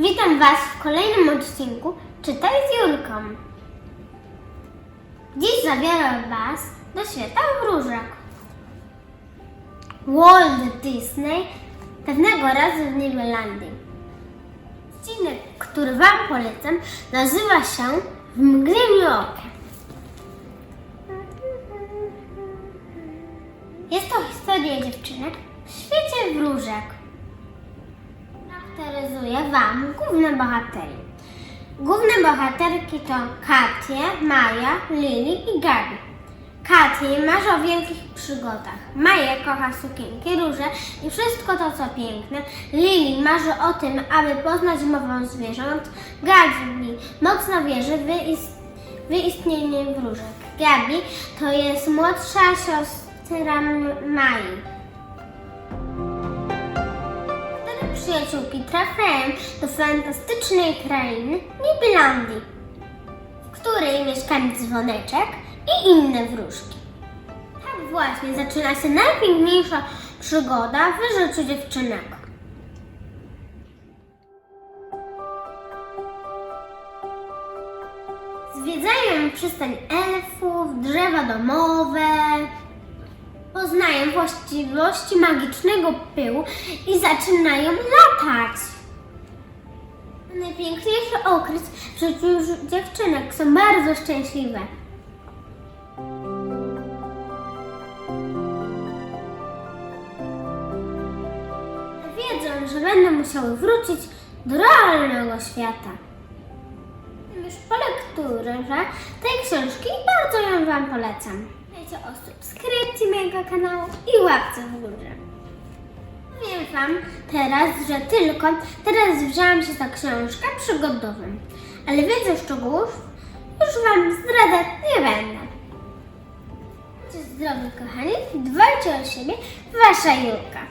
Witam Was w kolejnym odcinku Czytaj z Julką. Dziś zabieram Was do świata wróżek. Walt Disney pewnego razu w Nibelandii. Odcinek, który Wam polecam, nazywa się W mgnieniu oka. Jest to historia dziewczynek w świecie wróżek. Wam główne bohatery. Główne bohaterki to Katia, Maja, Lili i Gabi. Katia marzy o wielkich przygodach. Maja kocha sukienki, róże i wszystko to, co piękne. Lili marzy o tym, aby poznać mowę zwierząt. Gabi mocno wierzy w, ist- istnienie wróżek. Gabi to jest młodsza siostra M- przyjaciółki trafiają do fantastycznej krainy Nibilandii, w której mieszka dzwoneczek i inne wróżki. Tak właśnie zaczyna się najpiękniejsza przygoda w życiu dziewczynek. Zwiedzają przystań elfów, drzewa domowe, poznają właściwości magicznego pyłu i zaczynają latać. Najpiękniejszy okres w życiu dziewczynek są bardzo szczęśliwe. Wiedzą, że będą musiały wrócić do realnego świata. Już po lekturze tej książki bardzo ją Wam polecam. Pamiętajcie o subskrypcji mojego kanału i łapce w górze. Powiem Wam teraz, że tylko teraz wzięłam się za książkę przygodową, ale więcej szczegółów już Wam zdradzać nie będę. Bądźcie zdrowi kochani, dbajcie o siebie, Wasza Julka.